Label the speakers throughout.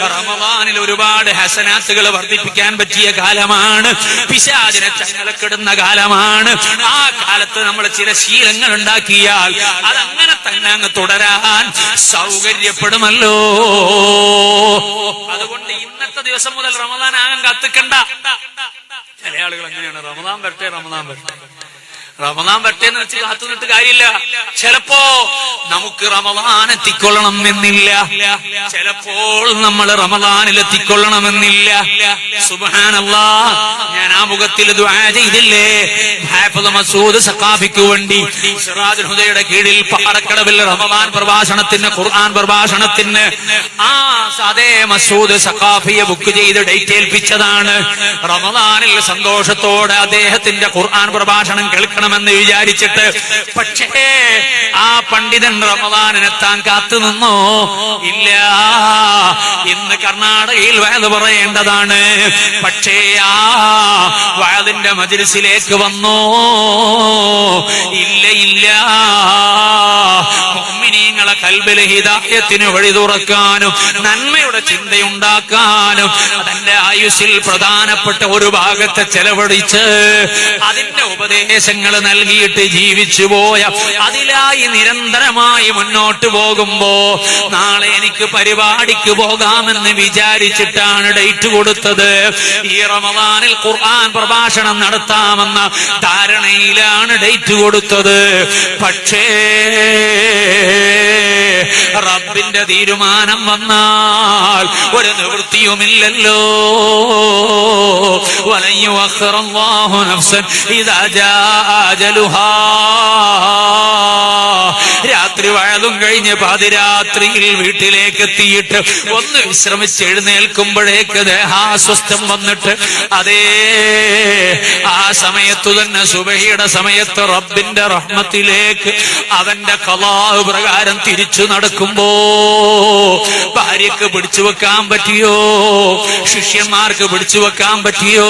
Speaker 1: റമദാനിൽ ഒരുപാട് ഹസനാത്തുകൾ വർദ്ധിപ്പിക്കാൻ പറ്റിയ കാലമാണ്. പിശാചിനെ ചങ്ങലക്കിടുന്ന കാലമാണ്. ആ കാലത്ത് നമ്മൾ ചില ശീലങ്ങൾ ഉണ്ടാക്കിയാൽ അതങ്ങനെ തന്നെ അങ്ങ് തുടരാൻ സൗകര്യപ്പെടുമല്ലോ. അതുകൊണ്ട് ഇന്നത്തെ ദിവസം മുതൽ റമദാൻ ആകാൻ കത്തിക്കണ്ട. ചില ആളുകൾ അങ്ങനെയാണ്. റമദാൻ വരട്ടെ റമദാൻ വരട്ടെ. റമദാൻ വരട്ടെ എന്ന് വെച്ച് കാത്തു നിന്നിട്ട് കാര്യമില്ല. ചിലപ്പോ നമുക്ക് റമദാൻ എത്തിക്കൊള്ളണം എന്നില്ല ചിലപ്പോൾ നമ്മൾ റമദാനിൽ എത്തിക്കൊള്ളണമെന്നില്ല. സുബാനല്ല ഞാൻ ആ മുഖത്തിൽ ചെയ്തില്ലേ? മസൂദ് വേണ്ടി സിറാജുൽ ഹുദയുടെ കീഴിൽ പാറക്കടവിൽ റമദാൻ പ്രഭാഷണത്തിന് ഖുർആൻ പ്രഭാഷണത്തിന് ആ അതേ മസൂദ് സഖാഫിയെ ബുക്ക് ചെയ്ത് ഡേറ്റ് ഏൽപ്പിച്ചതാണ്. റമദാനിൽ സന്തോഷത്തോടെ അദ്ദേഹത്തിന്റെ ഖുർആൻ പ്രഭാഷണം കേൾക്കണമെന്ന് വിചാരിച്ചിട്ട് പക്ഷേ ആ പണ്ഡിതൻ റമദാനെത്താൻ കാത്തു നിന്നോ. ഇല്ല ഇന്ന് കർണാടകയിൽ വയത് പറയേണ്ടതാണ്. പക്ഷേ ആ വയതിന്റെ മജിൽസിലേക്ക് വന്നോ. ഇല്ല ഇല്ല. കൽബിലെ ഹിതായത്തിന് വഴി തുറക്കാനും നന്മയുടെ ചിന്തയുണ്ടാക്കാനും അതിന്റെ ആയുസ്സിൽ പ്രധാനപ്പെട്ട ഒരു ഭാഗത്തെ ചെലവഴിച്ച് അതിന്റെ ഉപദേശങ്ങൾ നൽകിയിട്ട് ജീവിച്ചു പോയ അതിലായി നിരന്തരമായി മുന്നോട്ട് പോകുമ്പോ നാളെ എനിക്ക് പരിപാടിക്ക് പോകാമെന്ന് വിചാരിച്ചിട്ടാണ് ഡേറ്റ് കൊടുത്തത്. ഈ റമദാനിൽ ഖുർആൻ പ്രഭാഷണം നടത്താമെന്ന ധാരണയിലാണ് ഡേറ്റ് കൊടുത്തത്. പക്ഷേ റബ്ബിന്റെ തീരുമാനം വന്നാൽ ഒരു നിവൃത്തിയുമില്ലല്ലോ. അഖറല്ലാഹു നഫ്സൻ ഇതാ ജാ അജലുഹാ. രാത്രി വഴതും കഴിഞ്ഞ് പാതിരാത്രിയിൽ വീട്ടിലേക്ക് എത്തിയിട്ട് ഒന്ന് വിശ്രമിച്ച് എഴുന്നേൽക്കുമ്പോഴേക്ക് ദേഹാസ്വസ്ഥം വന്നിട്ട് അതേ ആ സമയത്തു തന്നെ സുബഹിയുടെ സമയത്ത് റബ്ബിന്റെ റഹ്മത്തിലേക്ക് അവന്റെ കലാഹ് പ്രകാരം തിരിച്ചു നടക്കുമ്പോ ഭാര്യക്ക് പിടിച്ചു വെക്കാൻ പറ്റിയോ? ശിഷ്യന്മാർക്ക് പിടിച്ചു വെക്കാൻ പറ്റിയോ?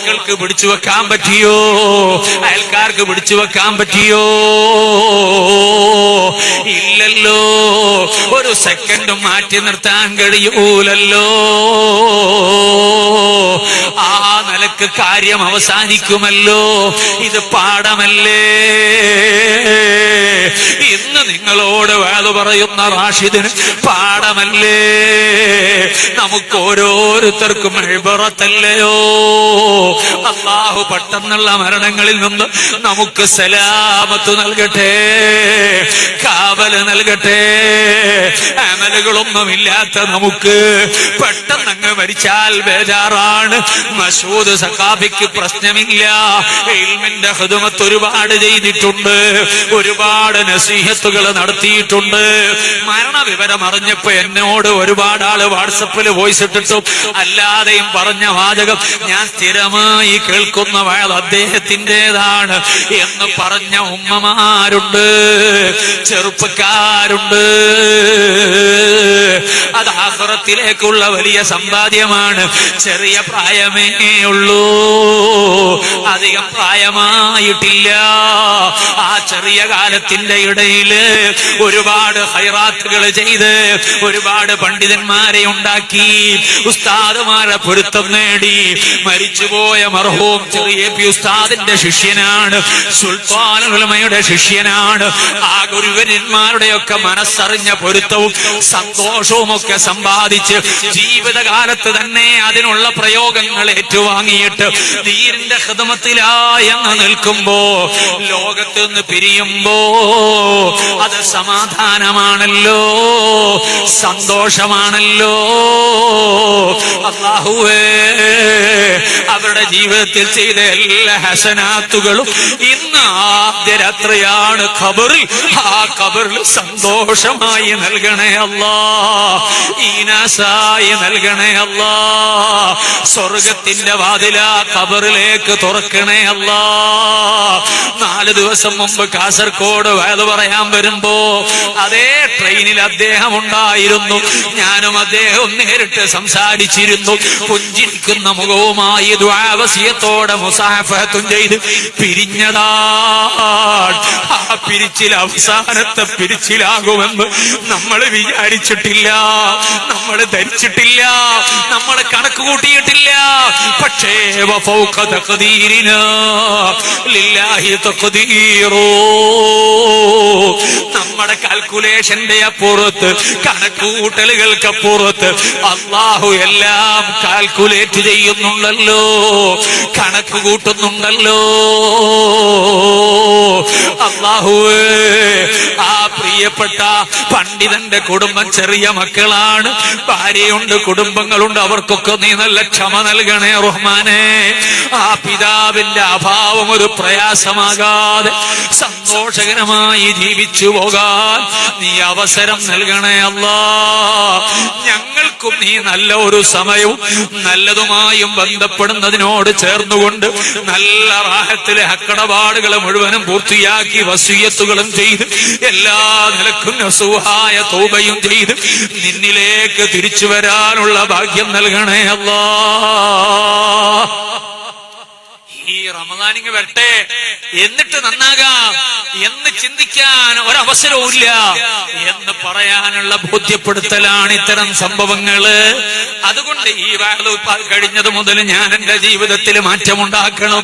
Speaker 1: മക്കൾക്ക് പിടിച്ചു വെക്കാൻ പറ്റിയോ? അയൽക്കാർക്ക് പിടിച്ചു വെക്കാൻ പറ്റിയോ? ഇല്ലല്ലോ. ഒരു സെക്കൻഡ് മാറ്റി നിർത്താൻ കഴിയൂലല്ലോ. നിലയ്ക്ക് കാര്യം അവസാനിക്കുമല്ലോ. ഇത് പാഠമല്ലേ? ഇന്ന് നിങ്ങളോട് വേദ പറയുന്ന റാഷിദിന് പാഠമല്ലേ? നമുക്ക് ഓരോരുത്തർക്കും എഴുപറത്തല്ലയോ അള്ളാഹു പെട്ടെന്നുള്ള മരണങ്ങളിൽ നിന്ന് നമുക്ക് സലാമത്ത് നൽകട്ടെ കാവൽ നൽകട്ടെ. അമലുകളൊന്നുമില്ലാത്ത നമുക്ക് പെട്ടെന്ന് മരിച്ചാൽ ബേജാറാണ്. മസൂദ് സഖാഫിക്ക് പ്രശ്നമില്ല. ഇൽമിന്റെ ഹൃദമത്ത് ഒരുപാട് ചെയ്തിട്ടുണ്ട്. ഒരുപാട് നസീഹത്തുകൾ നടത്തിയിട്ടുണ്ട്. മരണ വിവരം അറിഞ്ഞപ്പോ എന്നോട് ഒരുപാട് ആൾ വാട്സപ്പിൽ വോയിസ് ഇട്ടിട്ടും അല്ലാതെയും പറഞ്ഞ വാചകം ഞാൻ സ്ഥിരമായി കേൾക്കുന്ന വയത് അദ്ദേഹത്തിന്റെതാണ് എന്ന് പറഞ്ഞ ഉമ്മമാരുണ്ട്. ചെറുപ്പക്കാരുണ്ട്. അത് ആഹ്റത്തിലേക്കുള്ള വലിയ സമ്പാദ്യമാണ് ചെറിയ പ്രായമേ ഉള്ളൂ. അധിക പ്രായമായിട്ടില്ല. ആ ചെറിയ കാലത്തിന്റെ ഇടയിൽ ഒരുപാട് ഹൈറാത്തുകൾ ചെയ്ത് ഒരുപാട് പണ്ഡിതന്മാരെ ഉണ്ടാക്കി ഉസ്താദുമാരെ പൊരുത്തം നേടി മരിച്ചുപോയ മർഹൂം ചെറിയ പി ഉസ്താദിന്റെ ശിഷ്യനാണ് സുൽത്താനുലമയുടെ ശിഷ്യനാണ്. ആ ഗുരുവരന്മാരുടെയൊക്കെ മനസ്സറിഞ്ഞ പൊരുത്തവും സന്തോഷവും ഒക്കെ സമ്പാദിച്ച് ജീവിതകാലത്ത് തന്നെ അതിനുള്ള പ്രയോഗങ്ങൾ ഏറ്റുവാങ്ങിയിട്ട് ധീരന്റെ ഹൃദമത്തിലായെന്ന് നിൽക്കുമ്പോ ലോകത്ത് നിന്ന് പിരിയുമ്പോ അത് സമാധാനമാണല്ലോ സന്തോഷമാണല്ലോ. അള്ളാഹുവേ അവരുടെ ജീവിതത്തിൽ ചെയ്ത എല്ലാ ഹസനാത്തുകളും ഇന്ന് ആദ്യ രാത്രിയാണ് ഖബറിൽ. ആ ഖബറിൽ സന്തോഷമായി നൽകണേ അല്ലാ ഈനാസായി നൽകണേ അല്ലാ സ്വർഗത്തിന്റെ വാതില കബറിലേക്ക് തുറക്കണേ അല്ലാ. നാല് ദിവസം മുമ്പ് കാസർഗോഡ് വയത് പറയാൻ വരുമ്പോ അതേ ട്രെയിനിൽ അദ്ദേഹം ഉണ്ടായിരുന്നു. ഞാനും അദ്ദേഹം നേരിട്ട് സംസാരിച്ചിരുന്നു. പുഞ്ചിരിക്കുന്ന മുഖവുമായി ദ്വാവസിയത്തോടെ മുസാഫത്തും ചെയ്ത് പിരിഞ്ഞതാ. ആ പിരിച്ചിൽ അവസാനത്തെ പിരിച്ചിലാകുമെന്ന് നമ്മൾ വിചാരിച്ചിട്ടില്ല. നമ്മൾ ധരിച്ചിട്ടില്ല. നമ്മൾ കണക്ക് കൂട്ടിയിട്ടില്ല. പക്ഷേ നമ്മുടെ കാൽക്കുലേഷന്റെ അപ്പുറത്ത് കണക്കുകൂട്ടലുകൾക്ക് അപ്പുറത്ത് അള്ളാഹു എല്ലാം കാൽക്കുലേറ്റ് ചെയ്യുന്നുണ്ടല്ലോ. കണക്ക് കൂട്ടുന്നുണ്ടല്ലോ. അള്ളാഹുവേ. ആ പ്രിയപ്പെട്ട പണ്ഡിതന്റെ കുടുംബം ചെറിയ മക്കളാണ്. ഭാര്യയുണ്ട് കുടുംബങ്ങളുണ്ട്. അവർക്കൊക്കെ നീ നല്ല ക്ഷമ നൽകണേ റഹ്മാനെ. ആ പിതാവിന്റെ അഭാവം ഒരു പ്രയാസമാകാതെ സന്തോഷകരമായി ജീവിച്ചു പോകാൻ നീ അവസരം നൽകണേ അല്ലാ. ഞങ്ങൾക്കും നീ നല്ല ഒരു സമയവും നല്ലതുമായും ബന്ധപ്പെടുന്നതിനോട് ചേർന്നുകൊണ്ട് നല്ല റാഹത്തിലെ അക്കടപാടുകൾ മുഴുവനും പൂർത്തിയാക്കി വസൂയത്തുകളും ചെയ്ത് എല്ലാ നിലക്കും നസുഹായ തോബയും ചെയ്ത് നിന്നിലേക്ക് തിരിച്ചു വരാനുള്ള ഭാഗ്യം നൽകണേ അല്ലാ റമദാനിങ് വരട്ടെ. എന്നിട്ട് നന്നാകാം. എന്ന് ചിന്തിക്കാൻ ഒരവസരവും ഇല്ല എന്ന് പറയാനുള്ള ബോധ്യപ്പെടുത്തലാണ് ഇത്തരം സംഭവങ്ങൾ. അതുകൊണ്ട് ഈ വാഴ കഴിഞ്ഞത് മുതൽ ഞാൻ എന്റെ ജീവിതത്തിൽ മാറ്റമുണ്ടാക്കണം.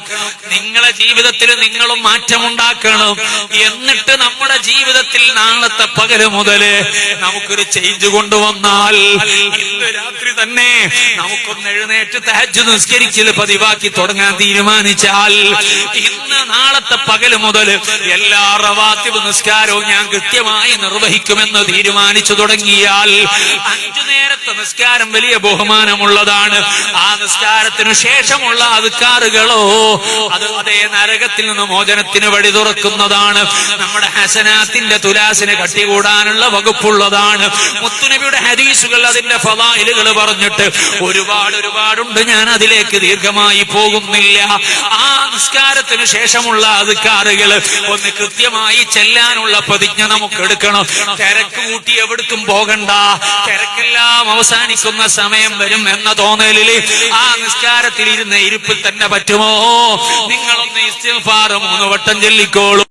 Speaker 1: നിങ്ങളെ ജീവിതത്തിൽ നിങ്ങളും മാറ്റമുണ്ടാക്കണം. എന്നിട്ട് നമ്മുടെ ജീവിതത്തിൽ നാളത്തെ പകൽ മുതൽ നമുക്കൊരു ചേഞ്ച് കൊണ്ടുവന്നാൽ ഇന്ന് രാത്രി തന്നെ നമുക്കൊന്ന് എഴുന്നേറ്റ് തഹജ് നിസ്കരിച്ചത് പതിവാക്കി തുടങ്ങാൻ തീരുമാനിച്ചാൽ ഇന്ന് നാളത്തെ പകൽ മുതൽ എല്ലാ റവാത്തി നിസ്കാരവും ഞാൻ കൃത്യമായി നിർവഹിക്കുമെന്ന് തീരുമാനിച്ചു തുടങ്ങിയാൽ അഞ്ചു നേരത്തെ നിസ്കാരം വലിയ ബഹുമാനമുള്ളതാണ്. ആ നിസ്കാരത്തിനു ശേഷമുള്ള അതുക്കാറുകളോ അത് അതേ നരകത്തിൽ നിന്ന് മോചനത്തിന് വഴി തുറക്കുന്നതാണ്. നമ്മുടെ ഹസനാത്തിന്റെ തുലാസിന് കട്ടികൂടാനുള്ള വകുപ്പുള്ളതാണ്. മുത്തുനബിയുടെ ഹദീസുകൾ അതിന്റെ ഫലായിലുകൾ പറഞ്ഞിട്ട് ഒരുപാട് ഒരുപാടുണ്ട്. ഞാൻ അതിലേക്ക് ദീർഘമായി പോകുന്നില്ല. ആ നിസ്കാരത്തിന് ശേഷമുള്ള അതുക്കാറുകൾ ഒന്ന് കൃത്യമായി ചെല്ലാനുള്ള പ്രതിജ്ഞ നമുക്ക് എടുക്കണം. തിരക്ക് കൂട്ടി എവിടേക്കും പോകണ്ട. തിരക്കെല്ലാം അവസാനിക്കുന്ന സമയം വരും എന്ന തോന്നലിൽ ആ നിസ്കാരത്തിൽ ഇരുന്ന ഇരിപ്പിൽ തന്നെ പറ്റുമോ? നിങ്ങളൊന്ന് ഇസ്തിഗ്ഫാർ മൂന്ന് വട്ടം ചൊല്ലിക്കോളൂ.